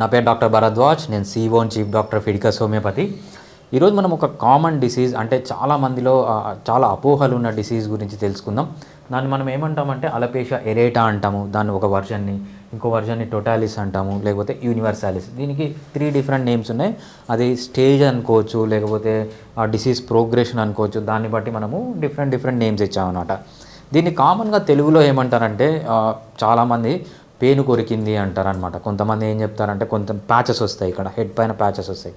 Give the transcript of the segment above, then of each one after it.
నా పేరు డాక్టర్ భరద్వాజ్ నేను సీఓన్ చీఫ్ డాక్టర్ ఫిడికస్ హోమియోపతి ఈరోజు మనం ఒక కామన్ డిసీజ్ అంటే చాలా మందిలో చాలా అపోహలు ఉన్న డిసీజ్ గురించి తెలుసుకుందాం. దాన్ని మనం ఏమంటామంటే అలపేష ఎరేటా అంటాము. దాన్ని ఒక వర్షన్ని ఇంకో వర్జన్ని టోటాలిస్ అంటాము లేకపోతే యూనివర్సాలిస్. దీనికి త్రీ డిఫరెంట్ నేమ్స్ ఉన్నాయి. అది స్టేజ్ అనుకోవచ్చు లేకపోతే ఆ డిసీజ్ ప్రోగ్రెషన్ అనుకోవచ్చు. దాన్ని బట్టి మనము డిఫరెంట్ డిఫరెంట్ నేమ్స్ ఇచ్చామన్నమాట. దీన్ని కామన్గా తెలుగులో ఏమంటారంటే చాలామంది పేను కొరికింది అంటారనమాట కొంతమంది ఏం చెప్తారంటే కొంత ప్యాచెస్ వస్తాయి ఇక్కడ హెడ్ పైన ప్యాచెస్ వస్తాయి.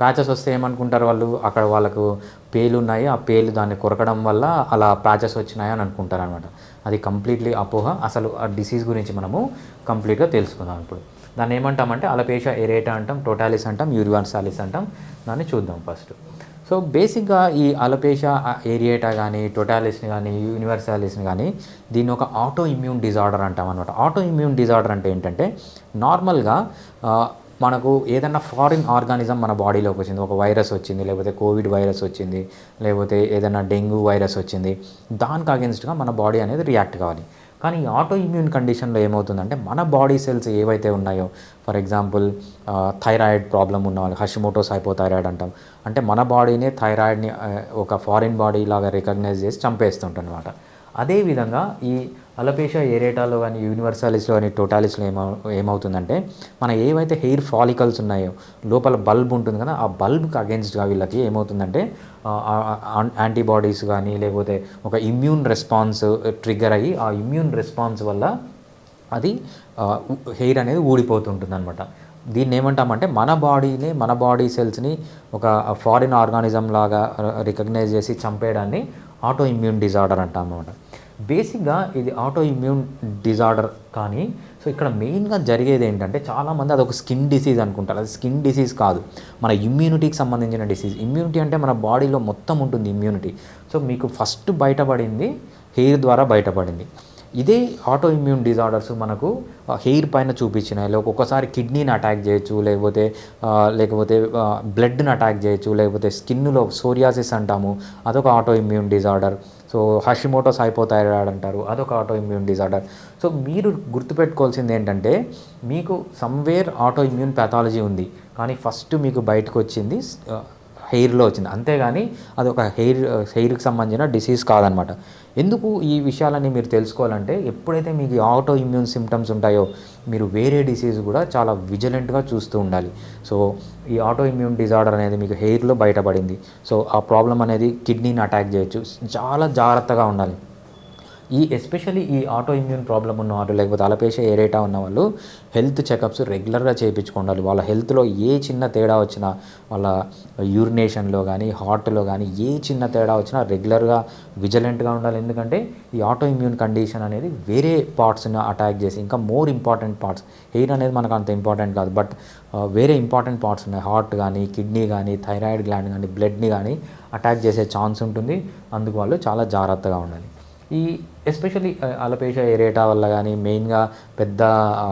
ప్యాచెస్ వస్తే ఏమనుకుంటారు వాళ్ళు? అక్కడ వాళ్ళకు పేలు ఉన్నాయి ఆ పేలు దాన్ని కొరకడం వల్ల అలా ప్యాచెస్ వచ్చినాయి అని అనుకుంటారు అనమాట అది కంప్లీట్లీ అపోహ. అసలు ఆ డిసీజ్ గురించి మనము కంప్లీట్గా తెలుసుకుందాం ఇప్పుడు. దాన్ని ఏమంటామంటే అలపేషా ఎరేటా అంటాం టోటాలిస్ అంటాం యూరివాన్సాలిస్ అంటాం. దాన్ని చూద్దాం ఫస్ట్. సో బేసిక్గా ఈ అలపేష ఏరియేటా కానీ టొటాలిస్ని కానీ యూనివర్సాలిస్ని కానీ దీన్ని ఒక ఆటో ఇమ్యూన్ డిజార్డర్ అంటాం అనమాట ఆటో ఇమ్యూన్ డిజార్డర్ అంటే ఏంటంటే నార్మల్గా మనకు ఏదైనా ఫారిన్ ఆర్గానిజం మన బాడీలోకి వచ్చింది ఒక వైరస్ వచ్చింది లేకపోతే కోవిడ్ వైరస్ వచ్చింది లేకపోతే ఏదైనా డెంగ్యూ వైరస్ వచ్చింది దానికి అగెన్స్ట్గా మన బాడీ అనేది రియాక్ట్ కావాలి. కానీ ఈ ఆటో ఇమ్యూన్ కండిషన్లో ఏమవుతుందంటే మన బాడీ సెల్స్ ఏవైతే ఉన్నాయో ఫర్ ఎగ్జాంపుల్ థైరాయిడ్ ప్రాబ్లం ఉన్న వాళ్ళు హషిమోటోస్ హైపోథైరాయిడ్ అంటాం. అంటే మన బాడీనే థైరాయిడ్ని ఒక ఫారిన్ బాడీ లాగా రికగ్నైజ్ చేసి చంపేస్తుంటనమాట అదేవిధంగా ఈ అలపేష ఏరేటాలో కానీ యూనివర్సాలిస్లో కానీ టోటాలిస్లో ఏమవు ఏమవుతుందంటే మన ఏవైతే హెయిర్ ఫాలికల్స్ ఉన్నాయో లోపల బల్బ్ ఉంటుంది కదా ఆ బల్బ్కి అగేన్స్ట్గా వీళ్ళకి ఏమవుతుందంటే యాంటీబాడీస్ కానీ లేకపోతే ఒక ఇమ్యూన్ రెస్పాన్స్ ట్రిగ్గర్ అయ్యి ఆ ఇమ్యూన్ రెస్పాన్స్ వల్ల అది హెయిర్ అనేది ఊడిపోతుంటుంది అనమాట దీన్ని ఏమంటామంటే మన బాడీని మన బాడీ సెల్స్ని ఒక ఫారిన్ ఆర్గానిజం లాగా రికగ్నైజ్ చేసి చంపేయడాన్ని ఆటో ఇమ్యూన్ డిజార్డర్ అంటాం అనమాట బేసిక్గా ఇది ఆటో ఇమ్యూన్ డిజార్డర్ కానీ సో ఇక్కడ మెయిన్గా జరిగేది ఏంటంటే చాలామంది అదొక స్కిన్ డిసీజ్ అనుకుంటారు. అది స్కిన్ డిసీజ్ కాదు. మన ఇమ్యూనిటీకి సంబంధించిన డిసీజ్ ఇమ్యూనిటీ అంటే మన బాడీలో మొత్తం ఉంటుంది ఇమ్యూనిటీ సో మీకు ఫస్ట్ బయటపడింది హెయిర్ ద్వారా బయటపడింది. ఇదే ఆటో ఇమ్యూన్ డిజార్డర్స్ మనకు హెయిర్ పైన చూపించినాయి. లేక ఒక్కొక్కసారి కిడ్నీని అటాక్ చేయొచ్చు లేకపోతే లేకపోతే బ్లడ్ని అటాక్ చేయొచ్చు లేకపోతే స్కిన్లో సోరియాసిస్ అంటాము. అదొక auto immune disorder so Hashimoto's hypothyroid అంటారు అదొక ఆటో ఇమ్యూన్ డిజార్డర్ సో మీరు గుర్తుపెట్టుకోవాల్సింది ఏంటంటే మీకు సమ్వేర్ ఆటో ఇమ్యూన్ ప్యాథాలజీ ఉంది. కానీ ఫస్ట్ మీకు బయటకు వచ్చింది హెయిర్లో వచ్చింది. అంతేగాని అది ఒక హెయిర్ హెయిర్కి సంబంధించిన డిసీజ్ కాదనమాట. ఎందుకు ఈ విషయాలన్నీ మీరు తెలుసుకోవాలంటే ఎప్పుడైతే మీకు ఆటో ఇమ్యూన్ సిమ్టమ్స్ ఉంటాయో మీరు వేరే డిసీజ్ కూడా చాలా విజిలెంట్గా చూస్తూ ఉండాలి. సో ఈ ఆటో ఇమ్యూన్ డిజార్డర్ అనేది మీకు హెయిర్లో బయటపడింది. సో ఆ ప్రాబ్లం అనేది కిడ్నీని అటాక్ చేయొచ్చు. చాలా జాగ్రత్తగా ఉండాలి. ఈ ఎస్పెషల్లీ ఈ ఆటో ఇమ్యూన్ ప్రాబ్లం ఉన్నవాళ్ళు లేకపోతే అలపేష ఏరేటా ఉన్న వాళ్ళు హెల్త్ చెకప్స్ రెగ్యులర్గా చేయించుకోండాలి. వాళ్ళ హెల్త్లో ఏ చిన్న తేడా వచ్చినా వాళ్ళ యూరినేషన్లో కానీ హార్ట్లో కానీ ఏ చిన్న తేడా వచ్చినా రెగ్యులర్గా విజిలెంట్గా ఉండాలి. ఎందుకంటే ఈ ఆటో ఇమ్యూన్ కండిషన్ అనేది వేరే పార్ట్స్ని అటాక్ చేసి ఇంకా మోర్ ఇంపార్టెంట్ పార్ట్స్ హెయిర్ అనేది మనకు అంత ఇంపార్టెంట్ కాదు. బట్ వేరే ఇంపార్టెంట్ పార్ట్స్ ఉన్నాయి. హార్ట్ కానీ కిడ్నీ కానీ థైరాయిడ్ గ్లాండ్ కానీ బ్లడ్ని కానీ అటాక్ చేసే ఛాన్స్ ఉంటుంది. అందుకు వాళ్ళు చాలా జాగ్రత్తగా ఉండాలి. ఈ ఎస్పెషల్లీ అలపేష ఏరేటా వల్ల కానీ మెయిన్గా పెద్ద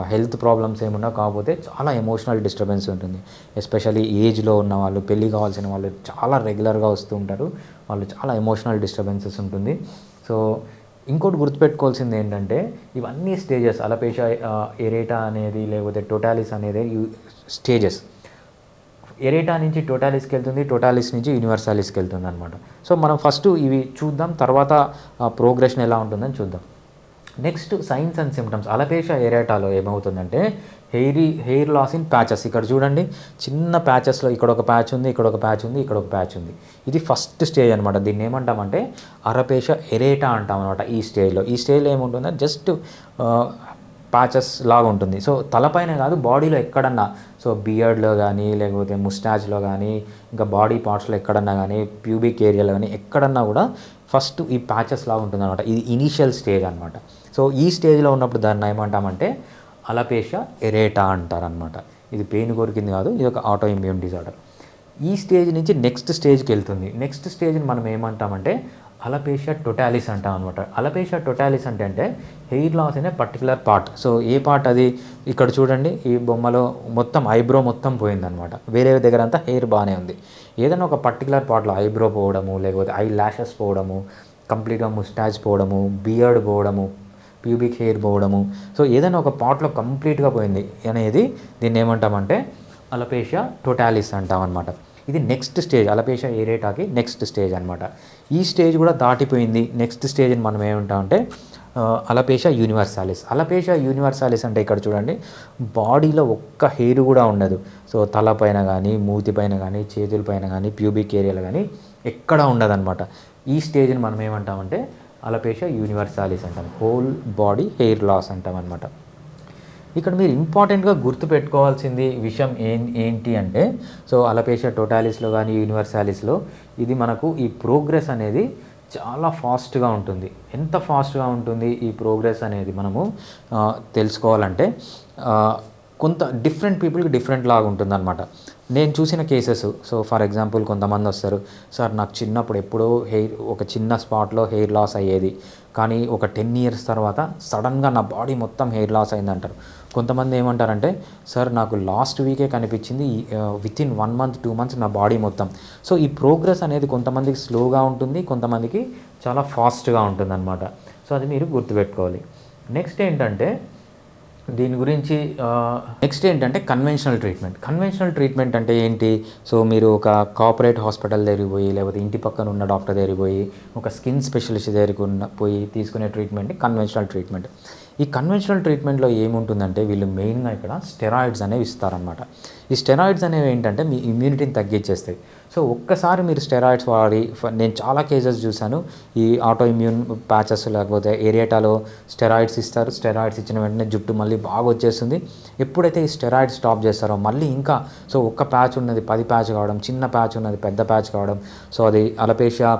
హెల్త్ ప్రాబ్లమ్స్ ఏమున్నా కాకపోతే చాలా ఎమోషనల్ డిస్టర్బెన్స్ ఉంటుంది. ఎస్పెషల్లీ ఏజ్లో ఉన్న వాళ్ళు పెళ్ళి కావాల్సిన వాళ్ళు చాలా రెగ్యులర్గా వస్తూ ఉంటారు. వాళ్ళు చాలా ఎమోషనల్ డిస్టర్బెన్సెస్ ఉంటుంది. సో ఇంకోటి గుర్తుపెట్టుకోవాల్సింది ఏంటంటే ఇవన్నీ స్టేజెస్ అలపేష ఎరేటా అనేది లేకపోతే టోటాలిస్ అనేది స్టేజెస్ ఎరేటా నుంచి టోటాలిస్కి వెళ్తుంది టోటాలిస్ నుంచి యూనివర్సాలిస్కి వెళ్తుంది అనమాట సో మనం ఫస్ట్ ఇవి చూద్దాం తర్వాత ప్రోగ్రెషన్ ఎలా ఉంటుందని చూద్దాం. Next signs and symptoms. Alopecia ఎరేటాలో ఏమవుతుందంటే hairy hair loss in patches. ఇక్కడ చూడండి చిన్న ప్యాచెస్లో ఇక్కడ ఒక ప్యాచ్ ఉంది ఇక్కడ ఒక ప్యాచ్ ఉంది ఇక్కడ ఒక ప్యాచ్ ఉంది. ఇది ఫస్ట్ స్టేజ్ అనమాట దీన్ని ఏమంటామంటే అరపేష ఎరేటా అంటాం అనమాట ఈ స్టేజ్లో. ఈ స్టేజ్లో ఏముంటుందంటే జస్ట్ ప్యాచెస్ లాగా ఉంటుంది. సో తలపైన కాదు బాడీలో ఎక్కడన్నా సో బియర్డ్లో కానీ లేకపోతే ముస్టాచ్లో కానీ ఇంకా బాడీ పార్ట్స్లో ఎక్కడన్నా కానీ ప్యూబిక్ ఏరియాలో కానీ ఎక్కడన్నా కూడా ఫస్ట్ ఈ ప్యాచెస్ లాగా ఉంటుంది అనమాట ఇది ఇనీషియల్ స్టేజ్ అనమాట సో ఈ స్టేజ్లో ఉన్నప్పుడు దాన్ని ఏమంటామంటే అలపేష ఎరేటా అంటారనమాట ఇది పెయిన్ కొరికింది కాదు ఇది ఒక ఆటో ఇమ్యూన్ డిజార్డర్. ఈ స్టేజ్ నుంచి నెక్స్ట్ స్టేజ్కి వెళ్తుంది. నెక్స్ట్ స్టేజ్ని మనం ఏమంటామంటే అలపేషియా టొటాలిస్ అంటాం అనమాట అలపేషియా టొటాలిస్ అంటే అంటే హెయిర్ లాస్ అనే పర్టికులర్ పార్ట్ సో ఏ పార్ట్ అది? ఇక్కడ చూడండి ఈ బొమ్మలో మొత్తం ఐబ్రో మొత్తం పోయిందనమాట వేరే దగ్గర అంతా హెయిర్ బాగానే ఉంది. ఏదైనా ఒక పర్టికులర్ పార్ట్లో ఐబ్రో పోవడము లేకపోతే ఐ ల్యాషెస్ పోవడము కంప్లీట్గా ముస్టాచ్ పోవడము బియర్డ్ పోవడము ప్యూబిక్ హెయిర్ పోవడము. సో ఏదైనా ఒక పార్ట్లో కంప్లీట్గా పోయింది అనేది దీన్ని ఏమంటామంటే అలపేషియా టోటాలిస్ అంటాం అనమాట ఇది నెక్స్ట్ స్టేజ్ అలపేషియా ఏరేటాకి నెక్స్ట్ స్టేజ్ అనమాట ఈ స్టేజ్ కూడా దాటిపోయింది. నెక్స్ట్ స్టేజ్ని మనం ఏమంటామంటే అలపేష యూనివర్సాలిస్. అలపేష యూనివర్సాలిస్ అంటే ఇక్కడ చూడండి బాడీలో ఒక్క హెయిర్ కూడా ఉండదు. సో తలపైన కానీ మూతి పైన కానీ చేతుల పైన కానీ ప్యూబిక్ ఏరియాలో కానీ ఎక్కడ ఉండదన్నమాట. ఈ స్టేజ్ని మనం ఏమంటామంటే అలపేష యూనివర్సాలిస్ అంటాం. హోల్ బాడీ హెయిర్ లాస్ అంటాం అనమాట ఇక్కడ మీరు ఇంపార్టెంట్గా గుర్తుపెట్టుకోవాల్సింది విషయం ఏం ఏంటి అంటే సో అలపేష టోటాలిస్లో కానీ యూనివర్సాలిస్లో ఇది మనకు ఈ ప్రోగ్రెస్ అనేది చాలా ఫాస్ట్గా ఉంటుంది. ఎంత ఫాస్ట్గా ఉంటుంది ఈ ప్రోగ్రెస్ అనేది మనము తెలుసుకోవాలంటే కొంత డిఫరెంట్ పీపుల్కి డిఫరెంట్ లాగా ఉంటుందన్నమాట. నేను చూసిన కేసెస్ సో ఫర్ ఎగ్జాంపుల్ కొంతమంది వస్తారు సార్ నాకు చిన్నప్పుడు ఎప్పుడో హెయిర్ ఒక చిన్న స్పాట్లో హెయిర్ లాస్ అయ్యేది. కానీ ఒక టెన్ ఇయర్స్ తర్వాత సడన్గా నా బాడీ మొత్తం హెయిర్ లాస్ అయిందంటారు. కొంతమంది ఏమంటారంటే సార్ నాకు లాస్ట్ వీకే కనిపించింది with in one month two months నా బాడీ మొత్తం. సో ఈ ప్రోగ్రెస్ అనేది కొంతమందికి స్లోగా ఉంటుంది కొంతమందికి చాలా ఫాస్ట్గా ఉంటుంది అనమాట సో అది మీరు గుర్తుపెట్టుకోవాలి. నెక్స్ట్ ఏంటంటే దీని గురించి నెక్స్ట్ ఏంటంటే కన్వెన్షనల్ ట్రీట్మెంట్ కన్వెన్షనల్ ట్రీట్మెంట్ అంటే ఏంటి? సో మీరు ఒక కార్పొరేట్ హాస్పిటల్ దగ్గరికి పోయి లేకపోతే ఇంటి పక్కన ఉన్న డాక్టర్ దగ్గరికి పోయి ఒక స్కిన్ స్పెషలిస్ట్ దగ్గరికి ఉన్న పోయి తీసుకునే ట్రీట్మెంట్ కన్వెన్షనల్ ట్రీట్మెంట్ ఈ కన్వెన్షనల్ ట్రీట్మెంట్లో ఏముంటుందంటే వీళ్ళు మెయిన్గా ఇక్కడ స్టెరాయిడ్స్ అనేవి ఇస్తారనమాట ఈ స్టెరాయిడ్స్ అనేవి ఏంటంటే మీ ఇమ్యూనిటీని తగ్గించేస్తాయి. సో ఒక్కసారి మీరు స్టెరాయిడ్స్ వాడి నేను చాలా కేసెస్ చూశాను. ఈ ఆటో ఇమ్యూన్ ప్యాచెస్ లేకపోతే ఏరియాటాలో స్టెరాయిడ్స్ ఇస్తారు. స్టెరాయిడ్స్ ఇచ్చిన వెంటనే జుట్టు మళ్ళీ బాగా వచ్చేస్తుంది. ఎప్పుడైతే ఈ స్టెరాయిడ్స్ స్టాప్ చేస్తారో మళ్ళీ ఇంకా సో ఒక్క ప్యాచ్ ఉన్నది పది ప్యాచ్ కావడం చిన్న ప్యాచ్ ఉన్నది పెద్ద ప్యాచ్ కావడం సో అది అలపేషియా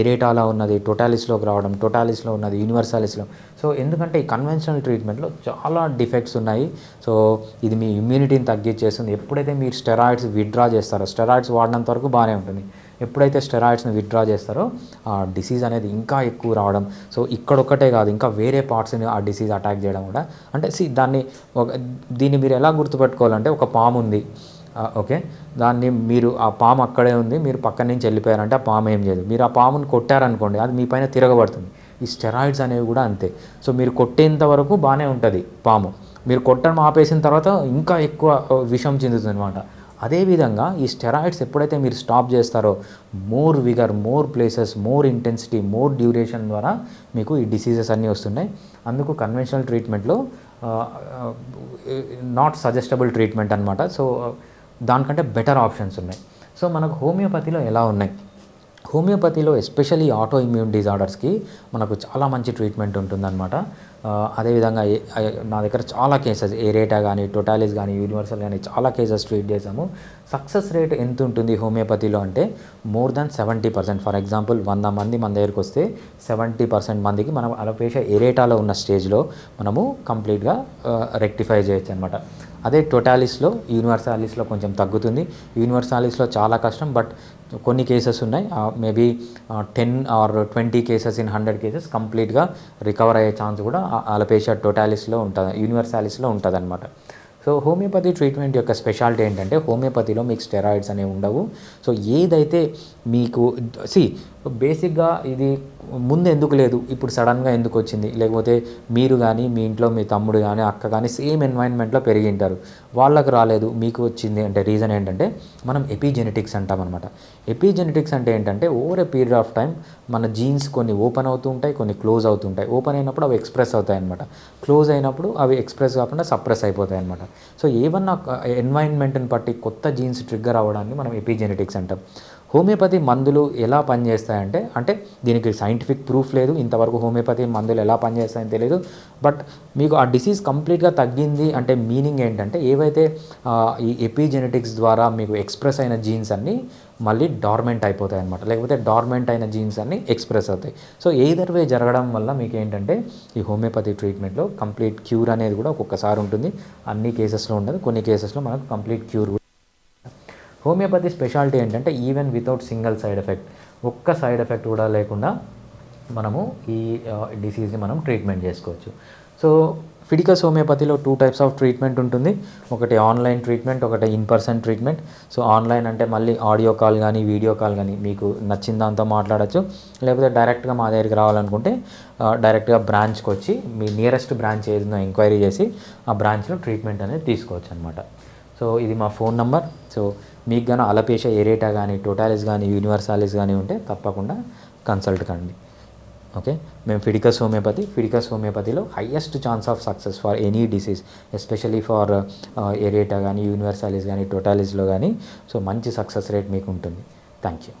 ఎరేటాలో ఉన్నది టోటాలిస్లోకి రావడం టోటాలిస్లో ఉన్నది యూనివర్సాలిస్లో సో ఎందుకంటే ఈ కన్వెన్షనల్ ట్రీట్మెంట్లో చాలా డిఫెక్ట్స్ ఉన్నాయి. సో ఇది మీ ఇమ్యూనిటీని తగ్గించేస్తుంది. ఎప్పుడైతే మీరు స్టెరాయిడ్స్ విత్డ్రా చేస్తారో స్టెరాయిడ్స్ వాడినంత వరకు బాగానే ఉంటుంది. ఎప్పుడైతే స్టెరాయిడ్స్ని విత్డ్రా చేస్తారో ఆ డిసీజ్ అనేది ఇంకా ఎక్కువ రావడం సో ఇక్కడొక్కటే కాదు ఇంకా వేరే పార్ట్స్ని ఆ డిసీజ్ అటాక్ చేయడం కూడా. అంటే సి దాన్ని ఒక దీన్ని మీరు ఎలా గుర్తుపెట్టుకోవాలంటే ఒక పాము ఉంది. ఓకే? దాన్ని మీరు ఆ పాము అక్కడే ఉంది మీరు పక్కన నుంచి వెళ్ళిపోయారంటే ఆ పాము ఏం చేయదు. మీరు ఆ పాముని కొట్టారనుకోండి అది మీ పైన తిరగబడుతుంది. ఈ స్టెరాయిడ్స్ అనేవి కూడా అంతే. సో మీరు కొట్టేంత వరకు బాగానే ఉంటుంది పాము మీరు కొట్టడం ఆపేసిన తర్వాత ఇంకా ఎక్కువ విషం చెందుతుంది అనమాట అదేవిధంగా ఈ స్టెరాయిడ్స్ ఎప్పుడైతే మీరు స్టాప్ చేస్తారో more vigour more places more intensity more duration ద్వారా మీకు ఈ డిసీజెస్ అన్నీ వస్తున్నాయి. అందుకు కన్వెన్షనల్ ట్రీట్మెంట్లో నాట్ సజెస్టబుల్ ట్రీట్మెంట్ అనమాట సో దానికంటే బెటర్ ఆప్షన్స్ ఉన్నాయి. సో మనకు హోమియోపతిలో ఎలా ఉన్నాయి? హోమియోపతిలో ఎస్పెషల్లీ ఆటో ఇమ్యూన్ డిజార్డర్స్కి మనకు చాలా మంచి ట్రీట్మెంట్ ఉంటుందన్నమాట. అదేవిధంగా నా దగ్గర చాలా కేసెస్ ఏరేటా కానీ టోటాలిస్ కానీ యూనివర్సల్ కానీ చాలా కేసెస్ ట్రీట్ చేసాము సక్సెస్ రేట్ ఎంత ఉంటుంది హోమియోపతిలో అంటే more than seventy percent. For example వంద మంది మన దగ్గరికి వస్తే సెవెంటీ పర్సెంట్ మందికి మనం అలపేష ఏరేటాలో ఉన్న స్టేజ్లో మనము కంప్లీట్గా రెక్టిఫై చేయొచ్చు అనమాట అదే టోటాలిస్లో యూనివర్సాలిస్లో కొంచెం తగ్గుతుంది. యూనివర్సాలిస్లో చాలా కష్టం బట్ కొన్ని కేసెస్ ఉన్నాయి. Maybe ten or twenty cases in hundred cases కంప్లీట్గా రికవర్ అయ్యే ఛాన్స్ కూడా అలపేషియా టోటాలిస్లో ఉంటుంది యూనివర్సాలిస్లో ఉంటుంది అనమాట సో హోమియోపతి ట్రీట్మెంట్ యొక్క స్పెషాలిటీ ఏంటంటే హోమియోపతిలో మీకు స్టెరాయిడ్స్ అనేవి ఉండవు. సో ఏదైతే మీకు సి బేసిక్గా ఇది ముందు ఎందుకు లేదు? ఇప్పుడు సడన్గా ఎందుకు వచ్చింది? లేకపోతే మీరు కానీ మీ ఇంట్లో మీ తమ్ముడు కానీ అక్క కానీ సేమ్ ఎన్వైరన్మెంట్లో పెరిగింటారు. వాళ్ళకు రాలేదు మీకు వచ్చింది అంటే రీజన్ ఏంటంటే మనం ఎపిజెనెటిక్స్ అంటాం అనమాట ఎపిజెనెటిక్స్ అంటే ఏంటంటే over a period of time మన జీన్స్ కొన్ని ఓపెన్ అవుతూ ఉంటాయి కొన్ని క్లోజ్ అవుతుంటాయి ఓపెన్ అయినప్పుడు అవి ఎక్స్ప్రెస్ అవుతాయి అనమాట క్లోజ్ అయినప్పుడు అవి ఎక్స్ప్రెస్ కాకుండా సప్రెస్ అయిపోతాయి అనమాట సో ఏమన్నా ఎన్వైరన్మెంట్ని బట్టి కొత్త జీన్స్ ట్రిగ్గర్ అవ్వడాన్ని మనం ఎపిజెనెటిక్స్ అంటాం. హోమియోపతి మందులు ఎలా పనిచేస్తాయంటే అంటే దీనికి సైంటిఫిక్ ప్రూఫ్ లేదు ఇంతవరకు హోమియోపతి మందులు ఎలా పనిచేస్తాయని తెలియదు బట్ మీకు ఆ డిసీజ్ కంప్లీట్గా తగ్గింది అంటే మీనింగ్ ఏంటంటే ఏవైతే ఈ ఎపిజెనెటిక్స్ ద్వారా మీకు ఎక్స్ప్రెస్ అయిన జీన్స్ అన్నీ మళ్ళీ డార్మెంట్ అయిపోతాయి అనమాట లేకపోతే డార్మెంట్ అయిన జీన్స్ అన్నీ ఎక్స్ప్రెస్ అవుతాయి. సో ఎయిదర్ వే జరగడం వల్ల మీకు ఏంటంటే ఈ హోమియోపతి ట్రీట్మెంట్లో కంప్లీట్ క్యూర్ అనేది కూడా ఒక్కొక్కసారి ఉంటుంది. అన్ని కేసెస్లో ఉండదు. కొన్ని కేసెస్లో మనకు కంప్లీట్ క్యూర్ హోమియోపతి స్పెషాలిటీ ఏంటంటే even without single side effect ఒక్క సైడ్ ఎఫెక్ట్ కూడా లేకుండా మనము ఈ డిసీజ్ని మనం ట్రీట్మెంట్ చేసుకోవచ్చు. సో ఫిడికస్ హోమియోపతిలో టూ టైప్స్ ఆఫ్ ట్రీట్మెంట్ ఉంటుంది. ఒకటి ఆన్లైన్ ట్రీట్మెంట్ ఒకటి in person treatment so online అంటే మళ్ళీ ఆడియో కాల్ కానీ వీడియో కాల్ కానీ మీకు నచ్చిన దాంతో మాట్లాడచ్చు. లేకపోతే డైరెక్ట్గా మా దగ్గరికి రావాలనుకుంటే డైరెక్ట్గా బ్రాంచ్కి వచ్చి మీ నియరెస్ట్ బ్రాంచ్ ఏదైనా ఎంక్వైరీ చేసి ఆ బ్రాంచ్లో ట్రీట్మెంట్ అనేది తీసుకోవచ్చు అనమాట సో ఇది మా ఫోన్ నంబర్ సో మీకు కానీ అలపేష ఏరేటా కానీ టోటాలిస్ కానీ యూనివర్సాలిస్ కానీ ఉంటే తప్పకుండా కన్సల్ట్ కండి. ఓకే? మేము ఫిడికస్ హోమియోపతి ఫిడికస్ హోమియోపతిలో highest chance of success for any disease especially for areata కానీ యూనివర్సాలిస్ కానీ టోటాలిస్లో కానీ సో మంచి సక్సెస్ రేట్ మీకు ఉంటుంది థ్యాంక్ యూ